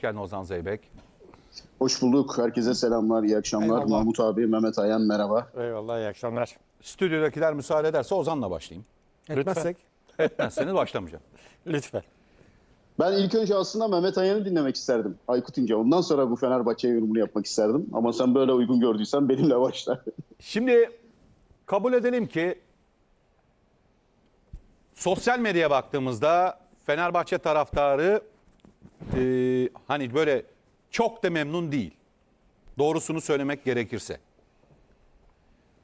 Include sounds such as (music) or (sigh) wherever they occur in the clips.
geldin Ozan Zeybek. Hoş bulduk. Herkese selamlar, iyi akşamlar. Eyvallah. Mahmut abi, Mehmet Ayan merhaba. Eyvallah iyi akşamlar. Stüdyodakiler müsaade ederse Ozan'la başlayayım. Etmezsek Etmezseniz başlamayacağım. (laughs) lütfen. Ben ilk önce aslında Mehmet Ayan'ı dinlemek isterdim. Aykut İnce. Ondan sonra bu Fenerbahçe yorumunu yapmak isterdim. Ama sen böyle uygun gördüysen benimle başla. (laughs) Şimdi kabul edelim ki sosyal medyaya baktığımızda Fenerbahçe taraftarı e, hani böyle çok da memnun değil. Doğrusunu söylemek gerekirse.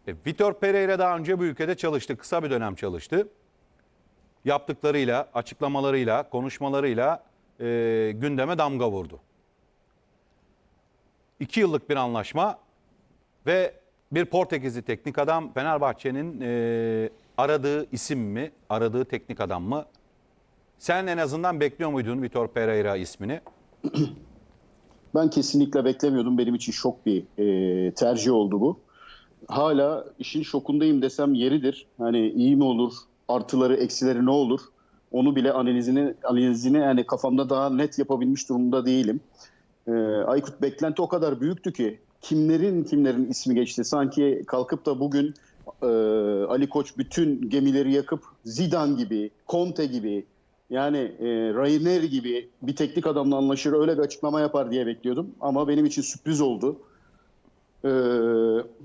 E, Vitor Pereira daha önce bu ülkede çalıştı. Kısa bir dönem çalıştı. Yaptıklarıyla, açıklamalarıyla, konuşmalarıyla e, gündeme damga vurdu. İki yıllık bir anlaşma ve bir Portekizli teknik adam Fenerbahçe'nin e, aradığı isim mi, aradığı teknik adam mı? Sen en azından bekliyor muydun Vitor Pereira ismini? (clears throat) Ben kesinlikle beklemiyordum. Benim için şok bir e, tercih oldu bu. Hala işin şokundayım desem yeridir. Hani iyi mi olur, artıları, eksileri ne olur? Onu bile analizini analizini yani kafamda daha net yapabilmiş durumda değilim. E, Aykut beklenti o kadar büyüktü ki kimlerin kimlerin ismi geçti. Sanki kalkıp da bugün e, Ali Koç bütün gemileri yakıp Zidane gibi, Conte gibi yani e, Ranieri gibi bir teknik adamla anlaşır öyle bir açıklama yapar diye bekliyordum. Ama benim için sürpriz oldu. Ee,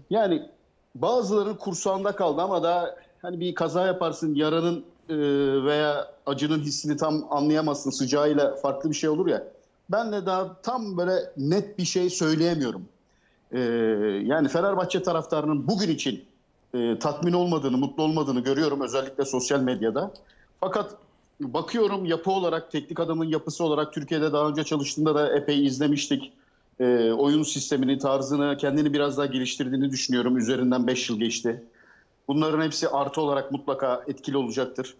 yani bazılarının kursağında kaldı ama da hani bir kaza yaparsın yaranın e, veya acının hissini tam anlayamazsın sıcağıyla farklı bir şey olur ya. Ben de daha tam böyle net bir şey söyleyemiyorum. Ee, yani Fenerbahçe taraftarının bugün için e, tatmin olmadığını, mutlu olmadığını görüyorum özellikle sosyal medyada. Fakat bakıyorum yapı olarak, teknik adamın yapısı olarak Türkiye'de daha önce çalıştığında da epey izlemiştik. Ee, oyun sistemini, tarzını, kendini biraz daha geliştirdiğini düşünüyorum. Üzerinden 5 yıl geçti. Bunların hepsi artı olarak mutlaka etkili olacaktır.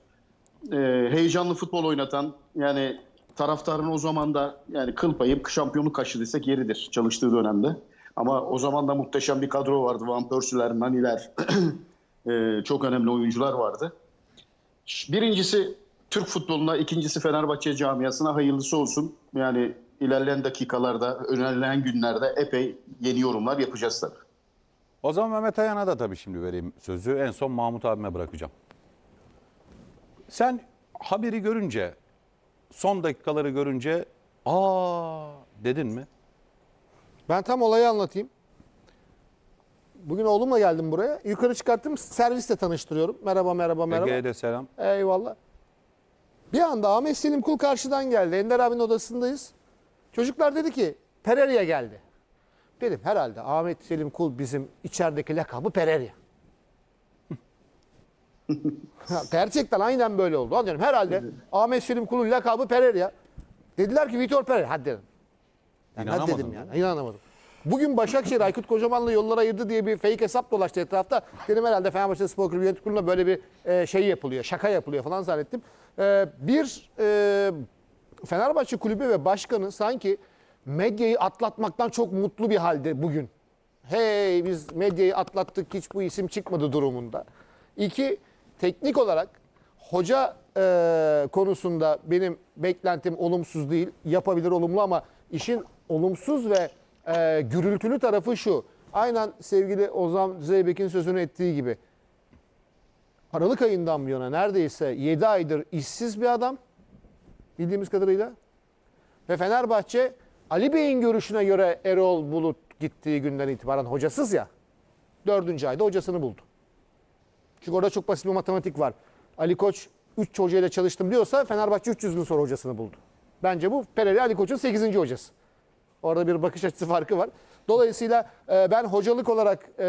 Ee, heyecanlı futbol oynatan, yani taraftarın o zaman da yani kıl payı şampiyonluk kaçırdıysak yeridir çalıştığı dönemde. Ama o zaman da muhteşem bir kadro vardı. Van Persie'ler, Nani'ler, (clears throat) ee, çok önemli oyuncular vardı. Birincisi Türk futboluna, ikincisi Fenerbahçe camiasına hayırlısı olsun. Yani ilerleyen dakikalarda, ilerleyen günlerde epey yeni yorumlar yapacağız tabii. O zaman Mehmet Ayan'a da tabii şimdi vereyim sözü. En son Mahmut abime bırakacağım. Sen haberi görünce, son dakikaları görünce aa dedin mi? Ben tam olayı anlatayım. Bugün oğlumla geldim buraya. Yukarı çıkarttım servisle tanıştırıyorum. Merhaba merhaba merhaba. Ege'ye de selam. Eyvallah. Bir anda Ahmet Selim Kul karşıdan geldi. Ender abinin odasındayız. Çocuklar dedi ki Pereira geldi. Dedim herhalde Ahmet Selim Kul bizim içerideki lakabı Pereira. (laughs) Ha, Gerçekten aynen böyle oldu. Anlıyorum. Herhalde Ahmet Selim Kul'un lakabı Pereira. Dediler ki Vitor Pereira. Hadi dedim. Yani hadi dedim yani. İnanamadım. Bugün Başakşehir Aykut Kocaman'la yollar ayırdı diye bir fake hesap dolaştı etrafta. Dedim herhalde Fenerbahçe Spor Kulübü yönetim kurulunda böyle bir e, şey yapılıyor, şaka yapılıyor falan zannettim. E, bir e, Fenerbahçe Kulübü ve başkanı sanki medyayı atlatmaktan çok mutlu bir halde bugün. Hey biz medyayı atlattık hiç bu isim çıkmadı durumunda. İki, teknik olarak hoca e, konusunda benim beklentim olumsuz değil. Yapabilir olumlu ama işin olumsuz ve e, gürültülü tarafı şu. Aynen sevgili Ozan Zeybek'in sözünü ettiği gibi. Aralık ayından bu yana neredeyse 7 aydır işsiz bir adam. Bildiğimiz kadarıyla. Ve Fenerbahçe Ali Bey'in görüşüne göre Erol Bulut gittiği günden itibaren hocasız ya. Dördüncü ayda hocasını buldu. Çünkü orada çok basit bir matematik var. Ali Koç 3 hocayla çalıştım diyorsa Fenerbahçe 300 gün sonra hocasını buldu. Bence bu Pereira Ali Koç'un 8. hocası. Orada bir bakış açısı farkı var. Dolayısıyla e, ben hocalık olarak e,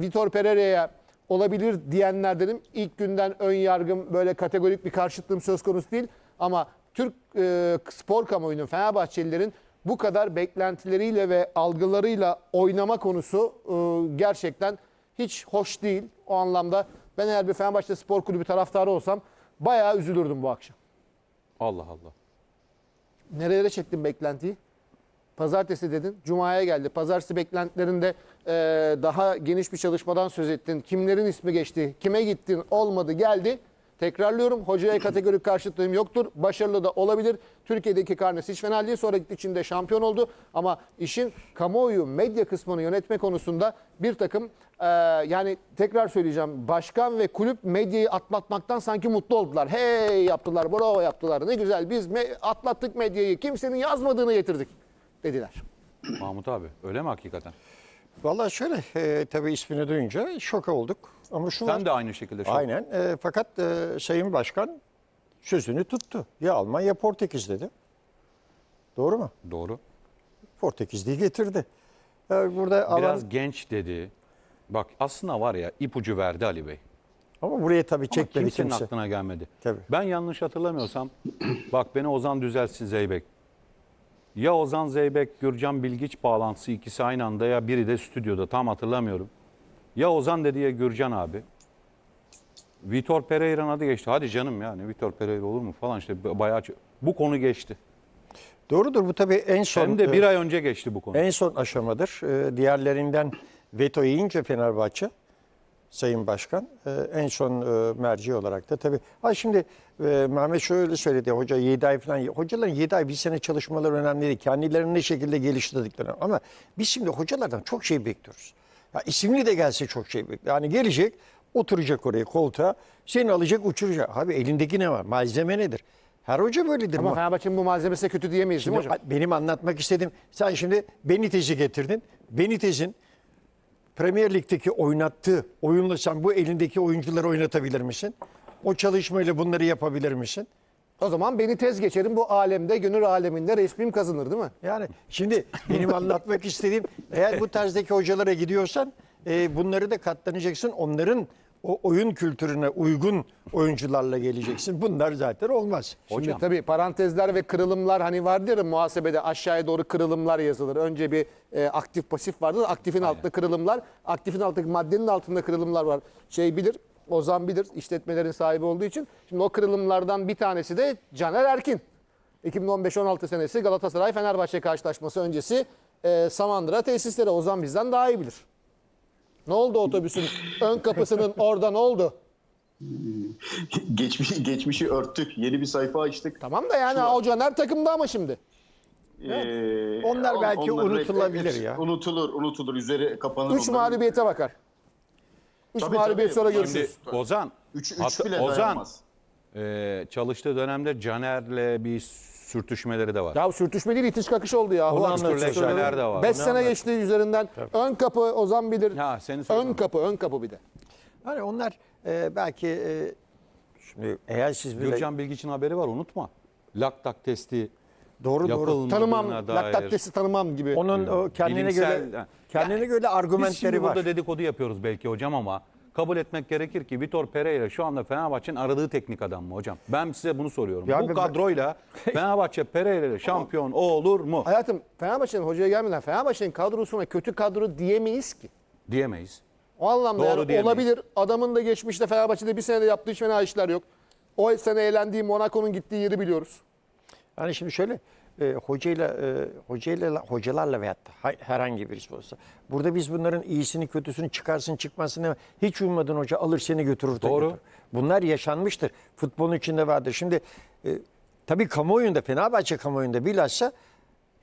Vitor Pereira'ya olabilir diyenlerdenim. İlk günden ön yargım böyle kategorik bir karşıtlığım söz konusu değil. Ama Türk e, spor kamuoyunun Fenerbahçelilerin bu kadar beklentileriyle ve algılarıyla oynama konusu e, gerçekten hiç hoş değil. O anlamda ben eğer bir Fenerbahçe Spor Kulübü taraftarı olsam bayağı üzülürdüm bu akşam. Allah Allah. Nerelere çektin beklentiyi? Pazartesi dedin, Cuma'ya geldi. Pazartesi beklentilerinde e, daha geniş bir çalışmadan söz ettin. Kimlerin ismi geçti, kime gittin, olmadı, geldi. Tekrarlıyorum. Hocaya kategorik karşıtlığım yoktur. Başarılı da olabilir. Türkiye'deki karnesi hiç fena değil. Sonra gitti içinde şampiyon oldu. Ama işin kamuoyu medya kısmını yönetme konusunda bir takım e, yani tekrar söyleyeceğim. Başkan ve kulüp medyayı atlatmaktan sanki mutlu oldular. Hey yaptılar, bravo yaptılar. Ne güzel biz me- atlattık medyayı. Kimsenin yazmadığını getirdik dediler. Mahmut abi öyle mi hakikaten? Vallahi şöyle e, tabii ismini duyunca şok olduk. Ama şu var. Sen de aynı şekilde şu Aynen. E, fakat e, Sayın Başkan sözünü tuttu. Ya Alman ya Portekiz dedi. Doğru mu? Doğru. Portekizliği getirdi. E, burada alan- Biraz genç dedi. Bak aslında var ya ipucu verdi Ali Bey. ama buraya tabii Ama çekmedi kimsenin kimse. aklına gelmedi. Tabii. Ben yanlış hatırlamıyorsam (clears throat) bak beni Ozan düzelsin Zeybek. Ya Ozan Zeybek, Gürcan Bilgiç bağlantısı ikisi aynı anda ya biri de stüdyoda tam hatırlamıyorum. Ya Ozan dedi ya Gürcan abi. Vitor Pereira'nın adı geçti. Hadi canım yani Vitor Pereira olur mu falan işte bayağı bu konu geçti. Doğrudur bu tabii en son Hem de e, bir ay önce geçti bu konu. en son aşamadır. E, diğerlerinden veto yiyince Fenerbahçe Sayın Başkan e, en son e, merci olarak da tabii. Ha şimdi e, Mehmet şöyle söyledi hoca 7 ay falan. Hocaların 7 ay bir sene çalışmaları önemli değil. Kendilerini ne şekilde geliştirdikleri. Ama biz şimdi hocalardan çok şey bekliyoruz. Ya isimli de gelse çok şey bekliyor. Yani gelecek oturacak oraya koltuğa seni alacak uçuracak. Abi elindeki ne var? Malzeme nedir? Her hoca böyledir. Ama Ma- Fenerbahçe'nin bu malzemesi de kötü diyemeyiz değil mi Şimdi hocam? benim anlatmak istediğim sen şimdi Benitez'i getirdin. Benitez'in Premier Lig'deki oynattığı oyunla sen bu elindeki oyuncuları oynatabilir misin? O çalışmayla bunları yapabilir misin? O zaman beni tez geçerim bu alemde, gönül aleminde resmim kazanır değil mi? Yani şimdi benim anlatmak istediğim eğer bu tarzdaki hocalara gidiyorsan e, bunları da katlanacaksın. Onların o oyun kültürüne uygun oyuncularla geleceksin. Bunlar zaten olmaz. Şimdi Hocam. tabii parantezler ve kırılımlar hani vardır ya muhasebede aşağıya doğru kırılımlar yazılır. Önce bir e, aktif pasif vardır. Aktifin altında kırılımlar, aktifin altındaki maddenin altında kırılımlar var. Şey bilir, Ozan bilir işletmelerin sahibi olduğu için. Şimdi o kırılımlardan bir tanesi de Caner Erkin. 2015-16 senesi Galatasaray Fenerbahçe karşılaşması öncesi e, Samandıra tesisleri Ozan bizden daha iyi bilir. Ne oldu otobüsün ön kapısının orada ne oldu? Geçmiş, geçmişi örttük. Yeni bir sayfa açtık. Tamam da yani o Caner takımda ama şimdi. Ee, Onlar on- belki onları unutulabilir ya. Unutulur, unutulur. Üzeri kapanır. 3 onların. mağlubiyete bakar. 3 Tabii, mağlubiyet tabii. sonra görüşürüz. Şimdi Ozan, Üç, üç bile Ozan dayanmaz. e, çalıştığı dönemde Caner'le bir sürtüşmeleri de var. Ya sürtüşme değil itiş kakış oldu ya. Akşam şeyler de var. 5 Onu sene geçti üzerinden. Ön kapı Ozan bilir. Ha, seni ön kapı, ön kapı bir de. Hani onlar e, belki e, şimdi eğer siz bile Gürcan Bilgiç'in haberi var unutma. Laktak testi doğru doğru Tanımam, dair. laktaktesi tanımam gibi. onun o kendine Bilimsel- göre kendine göre Biz argümanları şimdi var. burada dedikodu yapıyoruz belki hocam ama kabul etmek gerekir ki Vitor Pereira şu anda Fenerbahçe'nin aradığı teknik adam mı hocam? Ben size bunu soruyorum. Ya Bu ben- kadroyla (laughs) Fenerbahçe Pereira ile şampiyon olur mu? Hayatım Fenerbahçe'nin hocaya gelmeden Fenerbahçe'nin kadrosuna kötü kadro diyemeyiz ki. Diyemeyiz. O anlamda Doğru yani diyemeyiz. olabilir. Adamın da geçmişte Fenerbahçe'de bir senede yaptığı hiç fena işler yok. O sene eğlendiği Monaco'nun gittiği yeri biliyoruz. Hani şimdi şöyle e, hocayla e, hocayla hocalarla ha- herhangi birisi olsa burada biz bunların iyisini kötüsünü çıkarsın çıkmasını hiç ummadığın hoca alır seni götürür. Doğru. götürür. Bunlar yaşanmıştır. Futbolun içinde vardır. Şimdi e, tabii kamuoyunda Fenerbahçe kamuoyunda bilhassa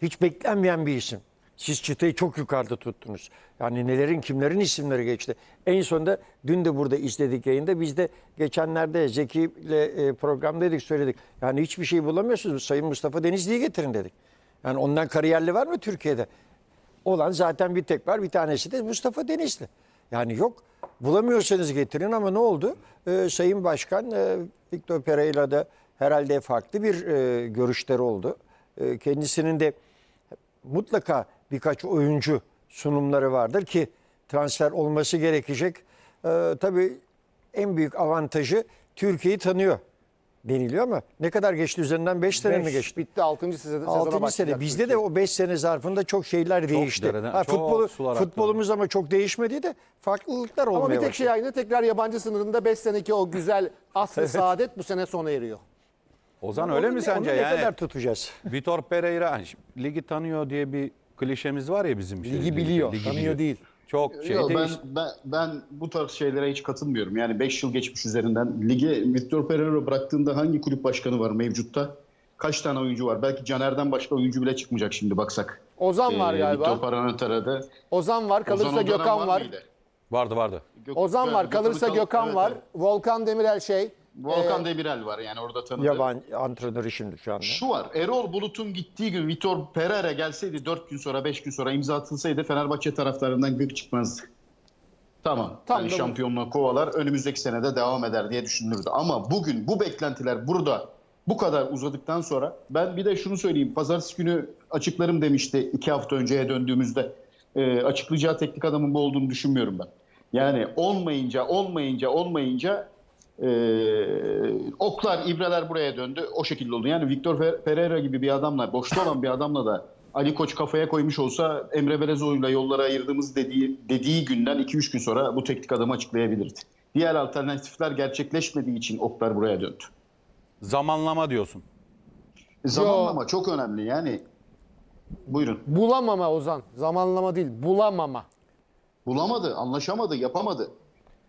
hiç beklenmeyen bir isim. Siz çıtayı çok yukarıda tuttunuz. Yani nelerin kimlerin isimleri geçti. En sonunda dün de burada izledik yayında. Biz de geçenlerde Zeki ile e, programdaydık söyledik. Yani hiçbir şey bulamıyorsunuz. Sayın Mustafa Denizli'yi getirin dedik. Yani ondan kariyerli var mı Türkiye'de? Olan zaten bir tek var. Bir tanesi de Mustafa Denizli. Yani yok. Bulamıyorsanız getirin ama ne oldu? Ee, Sayın Başkan e, Victor Pereira'da herhalde farklı bir e, görüşleri oldu. E, kendisinin de mutlaka birkaç oyuncu sunumları vardır ki transfer olması gerekecek. Ee, tabii en büyük avantajı Türkiye'yi tanıyor deniliyor ama ne kadar geçti üzerinden 5 sene mi geçti? Bitti 6. sezona 6. başlayacak sene. Bizde Türkiye. de o 5 sene zarfında çok şeyler değişti. dereden- ha, çok futbolu, futbolumuz ama çok değişmedi de farklılıklar olmaya Ama bir tek başladı. şey aynı tekrar yabancı sınırında 5 seneki o güzel asr (laughs) saadet bu sene sona eriyor. Ozan Onu öyle mi ne- sence? onu ne Yani kadar tutacağız? Vitor Pereira hani ligi tanıyor diye bir klişemiz var ya bizim. şey, Ligi biliyor, ligi tanıyor biliyor. değil. Çok şey Yo, ben, ben, ben bu tarz şeylere hiç katılmıyorum. Yani 5 yıl geçmiş üzerinden. Lige Victor Pereira bıraktığında hangi kulüp başkanı var mevcutta? Kaç tane oyuncu var? Belki Caner'den başka oyuncu bile çıkmayacak şimdi baksak. Ozan var Ee, galiba. Victor Pereira'da. Ozan var. Kalırsa Ozan Gökhan var. mıydı? Vardı vardı. Gök- Ozan var. Evet, Kalırsa Gökhan evet, var. evet. Volkan Demirel şey. Volkan Ee, Demirel var yani orada tanıdığı. Yabancı antrenörü şimdi şu anda. Şu var. Erol Bulut'un gittiği gün Vitor Pereira gelseydi 4 gün sonra 5 gün sonra imza atılsaydı Fenerbahçe taraftarından gık çıkmazdı. Tamam. Tam bu. şampiyonluğu kovalar önümüzdeki senede devam eder diye düşünülürdü. Ama bugün bu beklentiler burada bu kadar uzadıktan sonra ben bir de şunu söyleyeyim. Pazartesi günü açıklarım demişti iki hafta önceye döndüğümüzde. Ee, açıklayacağı teknik adamın bu olduğunu düşünmüyorum ben. Yani olmayınca olmayınca olmayınca ee, oklar, ibreler buraya döndü. O şekilde oldu. Yani Victor Pereira gibi bir adamla, boşta olan bir adamla da Ali Koç kafaya koymuş olsa Emre Belezoğlu'yla yollara ayırdığımız dediği, dediği günden 2-3 gün sonra bu teknik adamı açıklayabilirdi. Diğer alternatifler gerçekleşmediği için oklar buraya döndü. Zamanlama diyorsun. Zamanlama çok önemli yani. Buyurun. bulamama Ozan. Zamanlama değil. Bulamama. Bulamadı, anlaşamadı, yapamadı.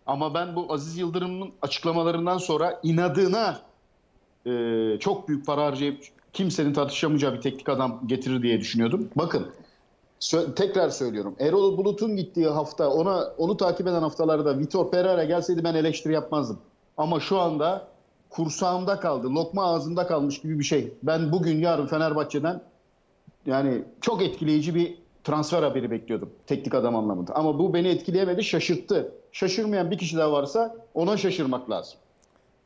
Ama ben bu Aziz Yıldırım'ın açıklamalarından sonra inadına e, çok büyük para harcayıp kimsenin tartışamayacağı bir teknik adam getirir diye düşünüyordum. Bakın sö- tekrar söylüyorum. Erol Bulut'un gittiği hafta ona onu takip eden haftalarda Vitor Pereira gelseydi ben eleştiri yapmazdım. Ama şu anda kursağımda kaldı, lokma ağzımda kalmış gibi bir şey. Ben bugün yarın Fenerbahçe'den yani çok etkileyici bir transfer haberi bekliyordum teknik adam anlamında. Ama bu beni etkileyemedi, şaşırttı. Şaşırmayan bir kişi daha varsa ona şaşırmak lazım.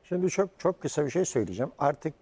Şimdi çok çok kısa bir şey söyleyeceğim. Artık